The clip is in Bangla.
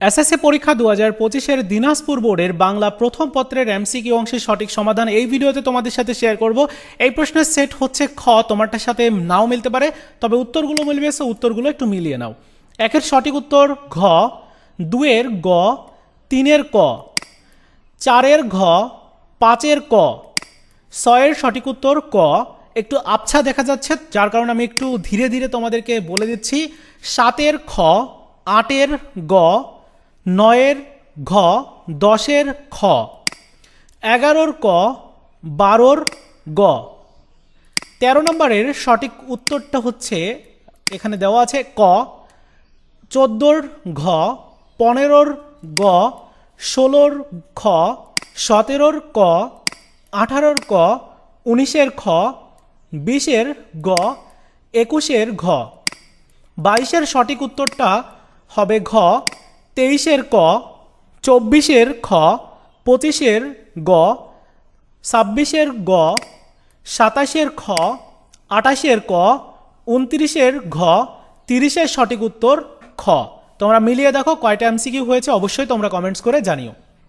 এসএসসি পরীক্ষা দু হাজার পঁচিশের দিনাজপুর বোর্ডের বাংলা প্রথম পত্রের এমসিকিউ অংশের সঠিক সমাধান এই ভিডিওতে তোমাদের সাথে শেয়ার করব। এই প্রশ্নের সেট হচ্ছে খ, তোমারটার সাথে নাও মিলতে পারে, তবে উত্তরগুলো মিলবে সো উত্তরগুলো একটু মিলিয়ে নাও। একের সঠিক উত্তর ঘ, দুয়ের গ, তিনের ক, চারের ঘ, পাঁচের ক, ছয়ের সঠিক উত্তর ক। একটু আবছা দেখা যাচ্ছে, যার কারণে আমি একটু ধীরে ধীরে তোমাদেরকে বলে দিচ্ছি, সাতের খ, আটের গ নয়ের ঘ, দশের খ। এগারোর ক, বারোর গ। তেরো নম্বরের সঠিক উত্তরটা হচ্ছে, এখানে দেওয়া আছে ক, চোদ্দোর ঘ, পনেরোর গ, ষোলোর খ, সতেরোর ক, আঠারোর ক, উনিশের খ, বিশের গ, একুশের ঘ। বাইশের সঠিক উত্তরটা হবে ঘ তেইশের ক, চব্বিশের খ, পঁচিশের গ, ছাব্বিশের গ, সাতাশের খ আটাশের ক, উনত্রিশের ঘ, তিরিশের সঠিক উত্তর খ। তোমরা মিলিয়ে দেখো কয়টা এমসিকিউ হয়েছে, অবশ্যই তোমরা কমেন্টস করে জানিও।